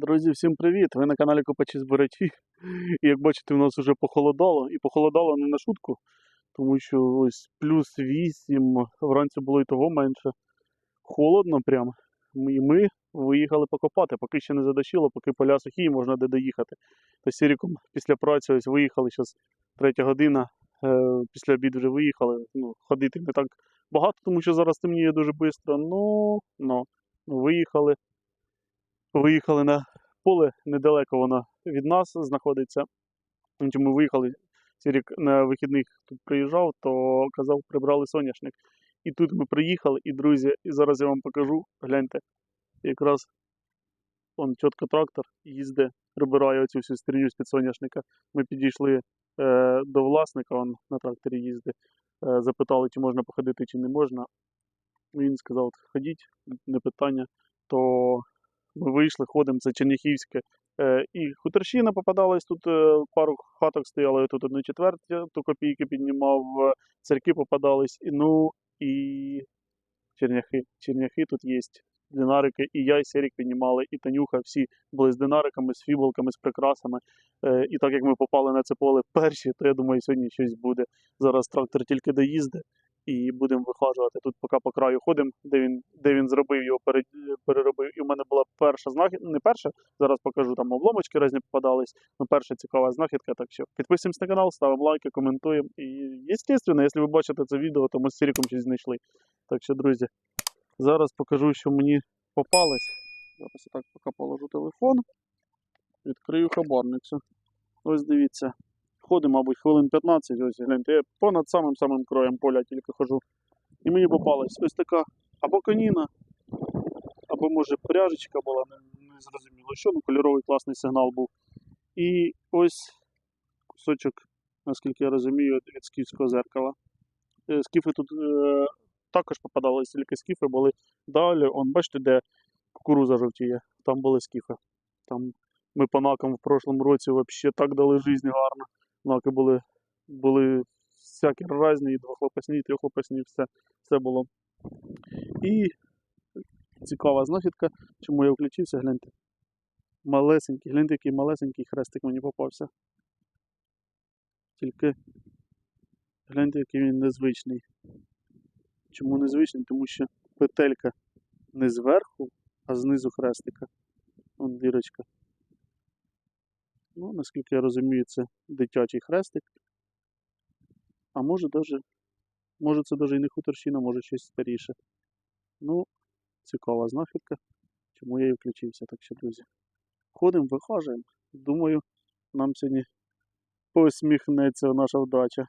Друзі, всім привіт! Ви на каналі Копачі Збирачі. І як бачите, у нас вже похолодало. І похолодало не на шутку, тому що ось плюс 8, вранці було і того менше. Холодно прям. І ми виїхали покопати, поки ще не задощило, поки поля сухі, можна де доїхати. З Сіріком після праці ось виїхали, зараз третя година. Е, після обіду вже виїхали. Ну, ходити не так багато, тому що зараз темніє дуже швидко. Ну, ну, виїхали. Виїхали на поле недалеко воно від нас знаходиться. Чому виїхали? Сірік на вихідних тут приїжджав, то казав, прибрали соняшник. І тут ми приїхали, і друзі, і зараз я вам покажу. Гляньте, якраз он чітко трактор їздить, прибирає оцю всю стріню з-під соняшника. Ми підійшли е, до власника, он на тракторі їздить, е, запитали, чи можна походити, чи не можна. Він сказав, ходіть, не питання. То ми вийшли, ходимо, це Черняхівське. Е, і хуторщина попадалась, тут е, пару хаток стояло, я тут одну четверть, четверту копійки піднімав, е, церкви попадались, і, ну і черняхи. Черняхи тут є. Динарики, і я, і Серік піднімали, і Танюха, всі були з динариками, з фібулками, з прикрасами. Е, і так як ми попали на це поле перші, то я думаю, сьогодні щось буде. Зараз трактор тільки доїзде і будемо вихажувати. Тут поки по краю ходимо, де він, де він зробив його, переробив. І в мене була перша знахідка, не перша, зараз покажу, там обломочки різні попадались. Ну, перша цікава знахідка. Так що підписуємось на канал, ставимо лайки, коментуємо. І, звісно, якщо ви бачите це відео, то ми з Сіріком щось знайшли. Так що, друзі, зараз покажу, що мені попалось. Зараз я так поки положу телефон. Відкрию хабарницю. Ось дивіться. Ходимо, мабуть, хвилин 15, ось гляньте, я понад самим самим краєм поля тільки хожу. І мені попалась ось така або коніна, або може пряжечка була, не, не зрозуміло що, ну кольоровий класний сигнал був. І ось кусочок, наскільки я розумію, від скіфського зеркала. Е, Скіфи тут е, також попадались, тільки скіфи були далі. Он, бачите, де кукуруза жовтіє, там були скіфи. Там ми по накам в прошлому році взагалі так дали життя гарно. Наки були, були всякі різні, і двохлопасні, і трьохлопасні, все, все було. І цікава знахідка, чому я включився, гляньте. Малесенький, гляньте, який малесенький хрестик мені попався. Тільки гляньте, який він незвичний. Чому незвичний? Тому що петелька не зверху, а знизу хрестика. Вон дірочка. Ну, наскільки я розумію, це дитячий хрестик. А може даже, може це даже і не хуторщина, може щось старіше. Ну, цікава знахідка. Чому я і включився, так що, друзі. Ходимо, вихажуємо. Думаю, нам сьогодні посміхнеться наша вдача.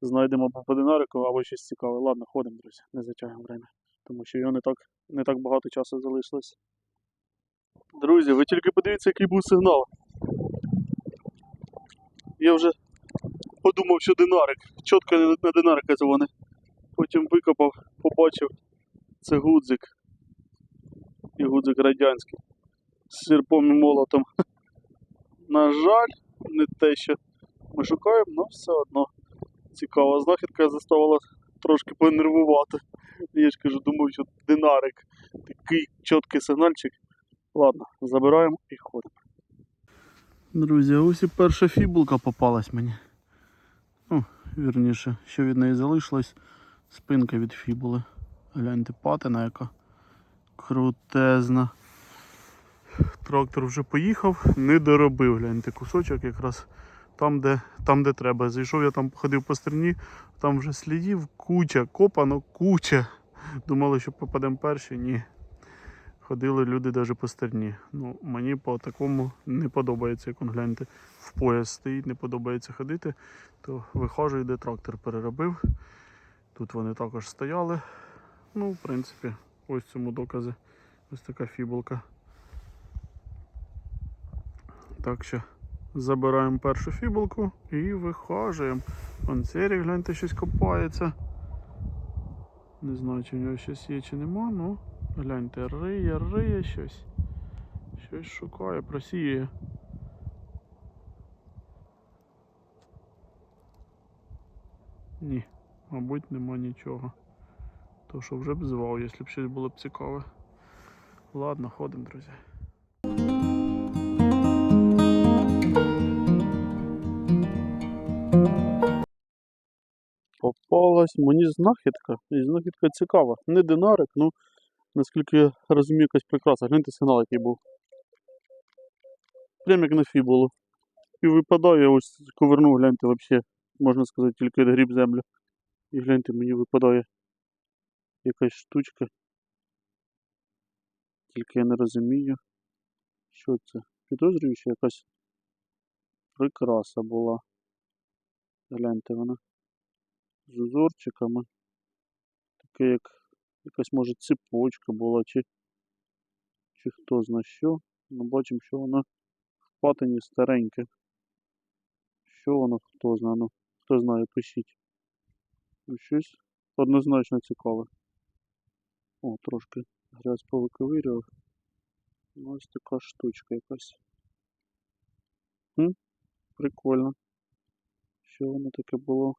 Знайдемо по динарику, або щось цікаве. Ладно, ходимо, друзі, не затягуємо время. Тому що його не так, не так багато часу залишилось. Друзі, ви тільки подивіться, який був сигнал. Я вже подумав, що динарик. Чітко на- на динарика дзвони. Потім викопав, побачив. Це гудзик. І гудзик радянський. З сірпом і молотом. На жаль, не те, що ми шукаємо, але все одно цікава знахідка заставила трошки понервувати. Я ж кажу, думав, що динарик. Такий чіткий сигнальчик. Ладно, забираємо і ходимо. Друзі, ось і перша фібулка попалась мені. Ну, вірніше, що від неї залишилось. Спинка від фібули. Гляньте, патина яка крутезна. Трактор вже поїхав, не доробив, гляньте, кусочок якраз там, де, там, де треба. Зайшов, я там ходив по стерні, там вже слідів куча, копано куча. Думали, що попадемо перші, ні. Ходили люди навіть по стерні. Ну, мені по такому не подобається, як он гляньте, в пояс стоїть, не подобається ходити, то виходжу, де трактор переробив. Тут вони також стояли. Ну, в принципі, ось цьому докази. Ось така фібулка. Так що забираємо першу фібулку і вихажуємо. Вон Серік, гляньте, щось копається. Не знаю, чи в нього щось є, чи нема, ну Гляньте, риє, риє щось. Щось шукає, просіє. Ні, мабуть, нема нічого. То що вже б звав, якщо б щось було б цікаве. Ладно, ходимо, друзі. Попалась мені знахідка. І знахідка цікава. Не динарик, ну. Но наскільки я розумію, якась прикраса. Гляньте сигнал, який був. Прям як на фібулу. І випадає, ось ковернув, гляньте, взагалі, можна сказати, тільки гріб землю. І гляньте, мені випадає якась штучка. Тільки я не розумію, що це. Підозрюю, що якась прикраса була. Гляньте вона. З узорчиками. Таке як якась може цепочка була, чи, чи хто зна що. Ми бачимо, що воно в патині стареньке. Що воно, хто знає, ну, хто знає, пишіть. Ну, щось однозначно цікаве. О, трошки грязь повиковирював. Ну, Ось така штучка якась. Хм, прикольно. Що воно таке було?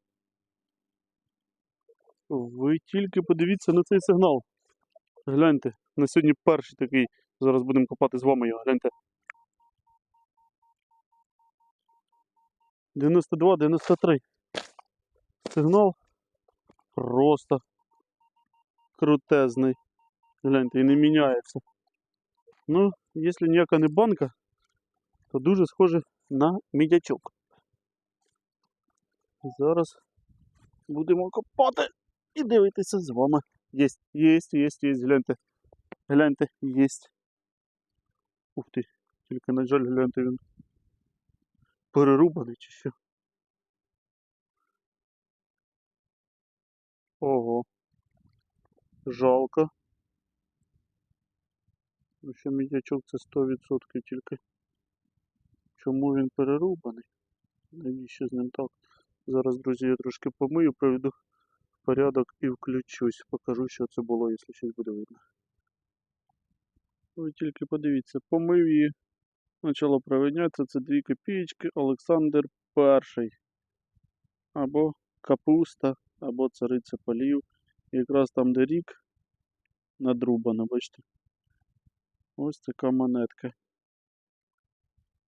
Ви тільки подивіться на цей сигнал. Гляньте, на сьогодні перший такий. Зараз будемо копати з вами його. Гляньте. 92, 93. Сигнал просто крутезний. Гляньте, і не міняється. Ну, якщо ніяка не банка, то дуже схоже на мідячок. Зараз будемо копати і дивитися з вами. Єсть, єсть, єсть, єсть, гляньте. Гляньте, єсть. Ух ти, тільки на жаль, гляньте він. Перерубаний чи що? Ого. Жалко. Ну що мідячок це 100% тільки. Чому він перерубаний? Навіщо з ним так? Зараз, друзі, я трошки помию, проведу порядок і включусь. Покажу, що це було, якщо щось буде видно. Ви тільки подивіться, помив її. Почало проведнятися, це 2 копійки Олександр І. Або капуста, або цариця полів. Якраз там, де рік надрубана, бачите. Ось така монетка.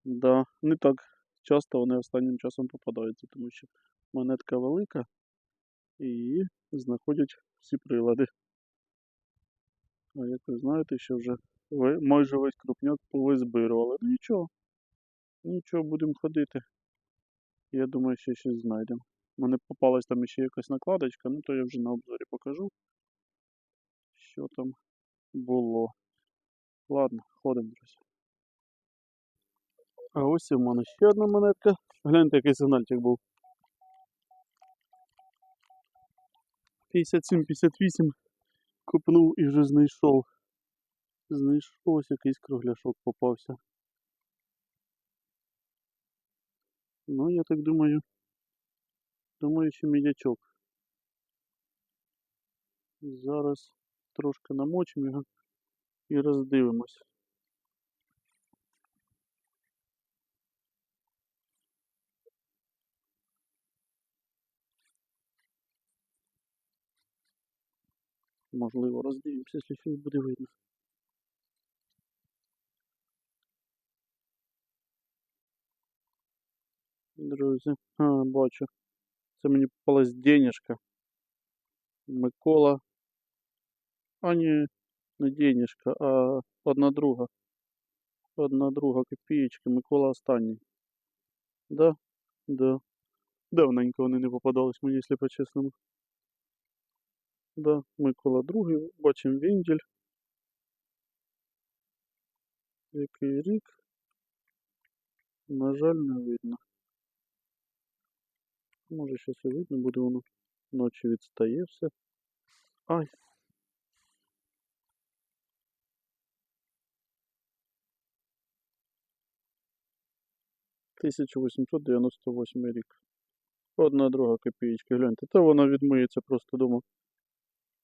Да, не так часто вони останнім часом попадаються, тому що монетка велика і знаходять всі прилади. А як ви знаєте, що вже майже весь крупняк повизбирували. Ну нічого. Нічого, будемо ходити. Я думаю, ще щось знайдемо. У мене попалась там ще якась накладочка, ну то я вже на обзорі покажу. Що там було. Ладно, ходимо, друзі. А ось в мене ще одна монетка. Гляньте, який сигнальчик був. 57-58 копнув і вже знайшов. Знайшов ось якийсь кругляшок попався. Ну, я так думаю. Думаю, що мідячок. Зараз трошки намочимо його і роздивимось. Можливо, роздивимося, якщо щось буде видно. Друзі, а, бачу. Це мені попалась денежка. Микола. А ні, не денежка, а одна друга. Одна друга копієчка, Микола останній. Да, да. Давненько вони не попадались мені, якщо по-чесному. Да, Микола другий, бачимо вендель. Який рік? На жаль, не видно. Може щось і видно буде воно. Ночі відстає все. Ай. Тисяча вісімсот дев'яносто восьмий рік. Одна друга копієчка, гляньте. Та вона відмиється просто дома.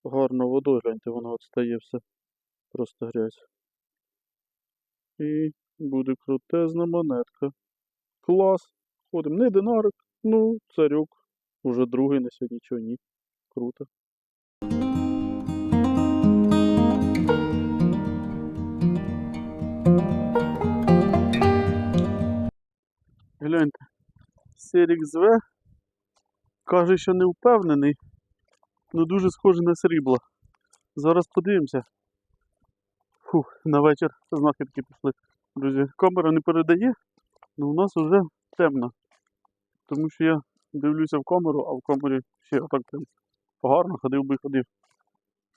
Гарно водою, гляньте, вона відстає все. Просто грязь. І буде крутезна монетка. Клас. Ходимо. Не динарик. Ну, царюк. Уже другий на сьогодні чого ні. Круто. Гляньте. Серік зве. Каже, що не впевнений, але дуже схоже на срібло. Зараз подивимося. Фух, на вечір знахідки пішли. Друзі, камера не передає, але у нас вже темно. Тому що я дивлюся в камеру, а в камері ще отак гарно ходив би ходив.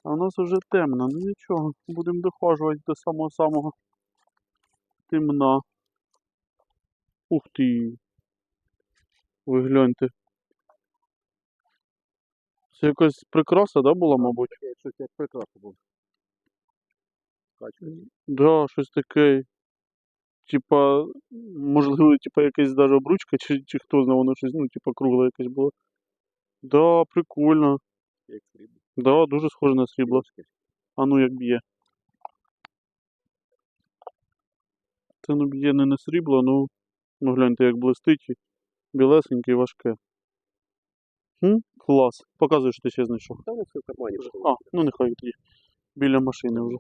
А у нас вже темно, ну нічого, будемо дохожувати до самого-самого темна. Ух ти. Ви гляньте. Це якась прикраса, да, була, мабуть? Таке щось як прекрасно було. Качка. Да, щось таке. Типа, можливо, типа якась даже обручка, чи, чи хто знає, воно щось, ну, типа кругле якесь було. Да, прикольно. Як срібло. Да, дуже схоже на срібло. А ну як б'є. Це ну б'є не на срібло, ну, ну гляньте, як блистить. Білесеньке і важке. Хм? Клас. Показуй, що ти ще знайшов. Та воно все в кармані. А, ну нехай тоді. Біля машини вже.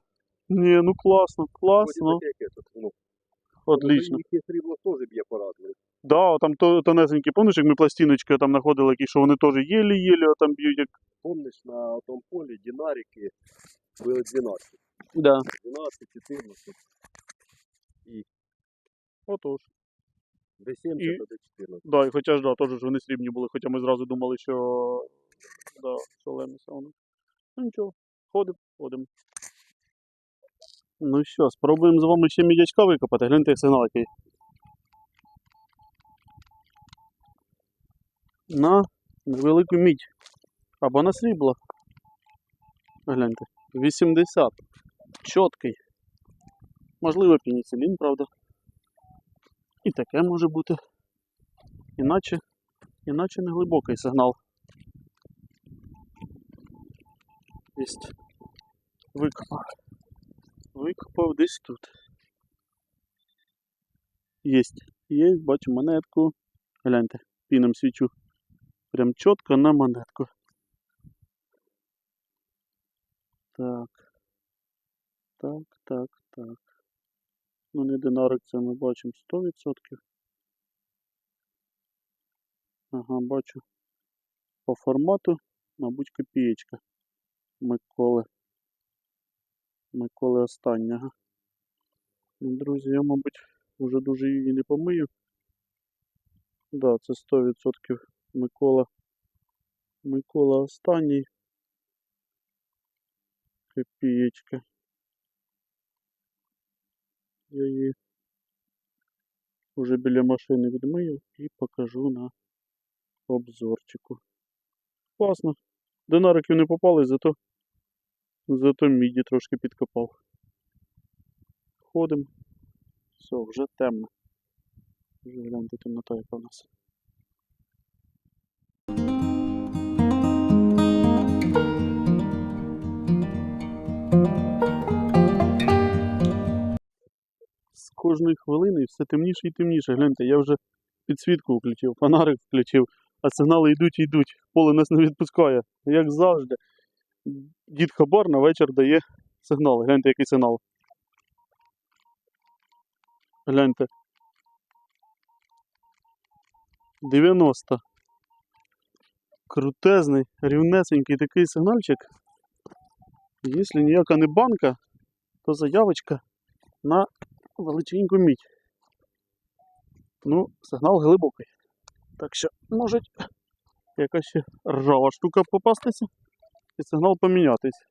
Ні, ну класно, класно. Ну, Отлично. Їхнє срібло теж б'є по-разному. Да, там то, тонесенькі, помниш, як ми пластиночки там знаходили, які, що вони теж єлі-єлі там б'ють, як. Помниш, на тому полі динарики були 12. Да. 12, 14. Отож. До 70, І- до 14. Да, і хоча ж да, теж ж вони срібні були, хоча ми зразу думали, що да, шалені сауни. Ну нічого, ходимо, ходимо. Ну що, спробуємо з вами ще мідячка викопати. Гляньте, як сигнал який. На невелику мідь. Або на срібло. Гляньте. 80. Чоткий. Можливо, пеніцилін, правда. І таке може бути. Іначе, іначе не глибокий сигнал. Єсть. Викопав. Викопав десь тут. Єсть. Є, бачу монетку. Гляньте, піном свічу. Прям чітко на монетку. Так. Так, так, так. Ну не динарик, це ми бачимо 100%. Ага, бачу. По формату, мабуть, копієчка. Миколи. Миколи останнього. Ну, Друзі, я, мабуть, вже дуже її не помию. Да, це 100% Микола. Микола останній. Копієчка. Я її вже біля машини відмию і покажу на обзорчику. Класно. Динариків не попали, зато зато міді трошки підкопав. Ходимо. Все, вже темно. Вже гляньте темнота, яка в нас. З кожної хвилини все темніше і темніше. Гляньте, я вже підсвітку включив, фонарик включив, а сигнали йдуть і йдуть. Поле нас не відпускає. Як завжди. Дід Хабар на вечір дає сигнал. Гляньте, який сигнал. Гляньте. 90. Крутезний, рівнесенький такий сигнальчик. Якщо ніяка не банка, то заявочка на величеньку мідь. Ну, сигнал глибокий. Так що може якась ще ржава штука попастися і сигнал помінятись.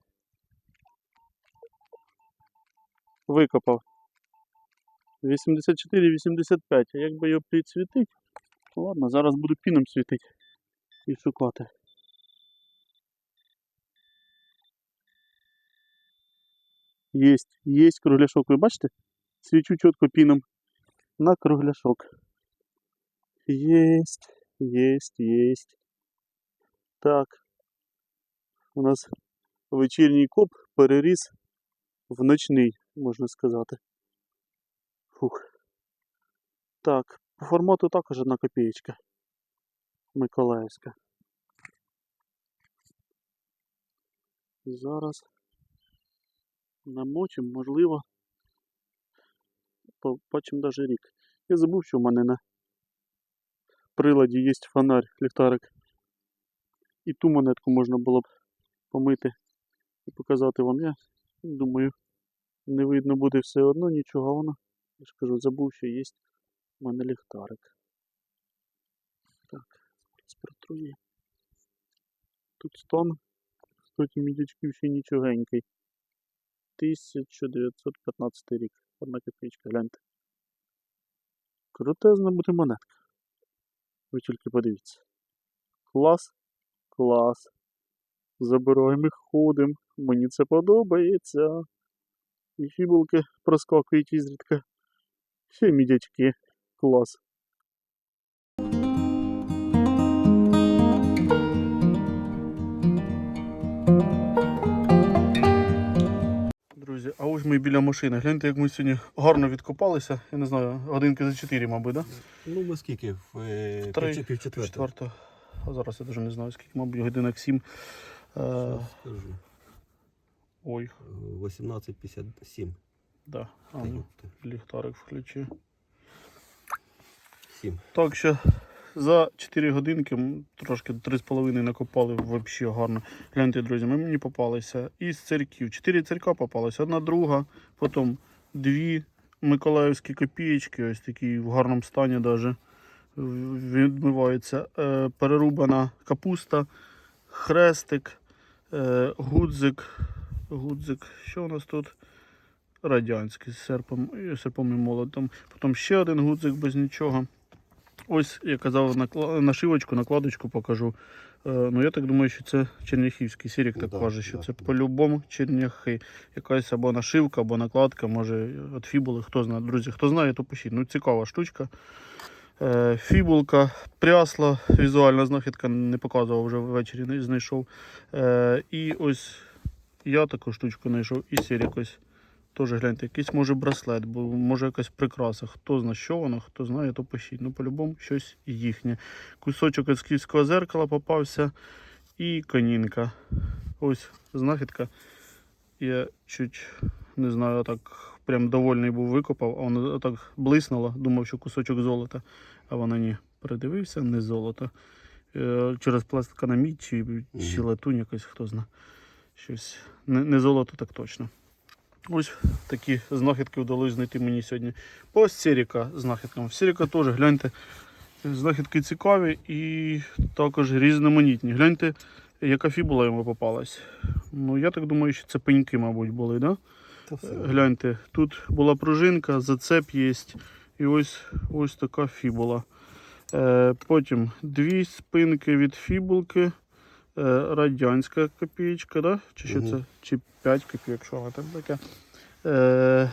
Викопав. 84-85. А як би його підсвітить? Ну, Ладно, зараз буду піном світити і шукати. Єсть, єсть кругляшок, ви бачите? Свічу чітко піном на кругляшок. Єсть, єсть, єсть. Так. У нас вечірній коп переріс в ночний, можна сказати. Фух. Так, по формату також одна копієчка. Миколаївська. Зараз намочимо, можливо. Побачимо навіть рік. Я забув, що в мене на приладі є фонарь, ліхтарик. і ту монетку можна було б помити і показати вам. Я думаю, не видно буде все одно нічого, воно. Я ж кажу, забув, що є в мене ліхтарик. Так, зараз протрує. Тут стан. Кстати, мідячків ще нічогенький. 1915 рік. Одна копійка, гляньте. Крутезна буде монетка. Ви тільки подивіться. Клас. Клас. Забираємо і ходимо. Мені це подобається. І фібулки проскакують ізрідка. Ще й мідячки. Клас. Друзі, а ось ми біля машини. Гляньте, як ми сьогодні гарно відкопалися. Я не знаю, годинки за 4, мабуть, так? Да? Ну, ми скільки? В е, Три, пів-. Четверта. А зараз я навіть не знаю, скільки, мабуть, годинок 7. Е, скажу. ой, Е, 18.57. да. А, ну, ліхтарик включи. Сім. Так що за 4 годинки трошки 3,5 накопали взагалі гарно. Гляньте, друзі, ми мені попалися із церків. 4 церква попалися, одна друга, потім дві миколаївські копієчки, ось такі в гарному стані даже відмиваються. Е, перерубана капуста, хрестик, е, гудзик. Гудзик. Що у нас тут? Радянський з серпом, серпом і молотом. Потім ще один гудзик без нічого. Ось я казав нашивочку, накладочку покажу. Е, ну я так думаю, що це черняхівський. Сірік так Да, каже, що да, це да. по-любому черняхи. Якась або нашивка, або накладка, може від фібули, хто знає. Друзі, хто знає, то пишіть. Ну цікава штучка. Е, фібулка, прясла, візуальна знахідка, не показував вже ввечері, не знайшов. Е, і ось я таку штучку знайшов, і сірік ось. Теж гляньте, якийсь може браслет, бо може якась прикраса. Хто знає, що воно, хто знає, то пишіть. Ну, по-любому щось їхнє. Кусочок із київського зеркала попався і конінка. Ось знахідка. Я чуть не знаю, так прям довольний був викопав, а воно так блиснуло, думав, що кусочок золота, а воно ні. Передивився, не золото. Е, Через пластика мідь чи, чи латунь якось, хто знає. Щось. Не, не золото, так точно. Ось такі знахідки вдалося знайти мені сьогодні. По Сіріка знахідкам. Сіріка теж, гляньте, знахідки цікаві і також різноманітні. Гляньте, яка фібула йому попалась. Ну, я так думаю, що це пеньки, мабуть, були, да? Гляньте, тут була пружинка, зацеп є. І ось, ось така фібула. Е, потім дві спинки від фібулки. Е, радянська копієчка, да? Чи що Мгм. це? Чи 5 копійок, що там таке. Е,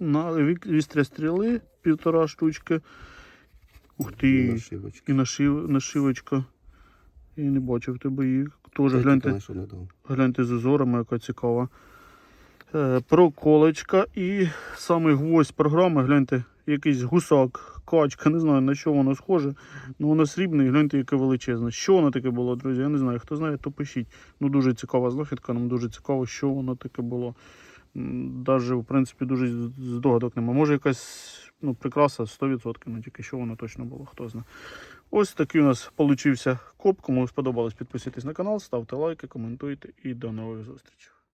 на вістря стріли, півтора штучки. Ух ти, Нашивочки. і нашив, нашивочка. Я не бачив тебе її. Теж гляньте. Гляньте з узорами, яка цікава. Е, проколочка і самий гвоздь програми, гляньте, якийсь гусак, качка, не знаю на що воно схоже. Ну воно срібне, гляньте, яке величезне. Що воно таке було, друзі? Я не знаю. Хто знає, то пишіть. Ну дуже цікава знахідка, нам дуже цікаво, що воно таке було. Навіть, в принципі, дуже здогадок нема. Може якась ну, прикраса 100%, ну тільки що воно точно було, хто знає. Ось такий у нас получився коп. Кому сподобалось, підписуйтесь на канал, ставте лайки, коментуйте і до нових зустрічей.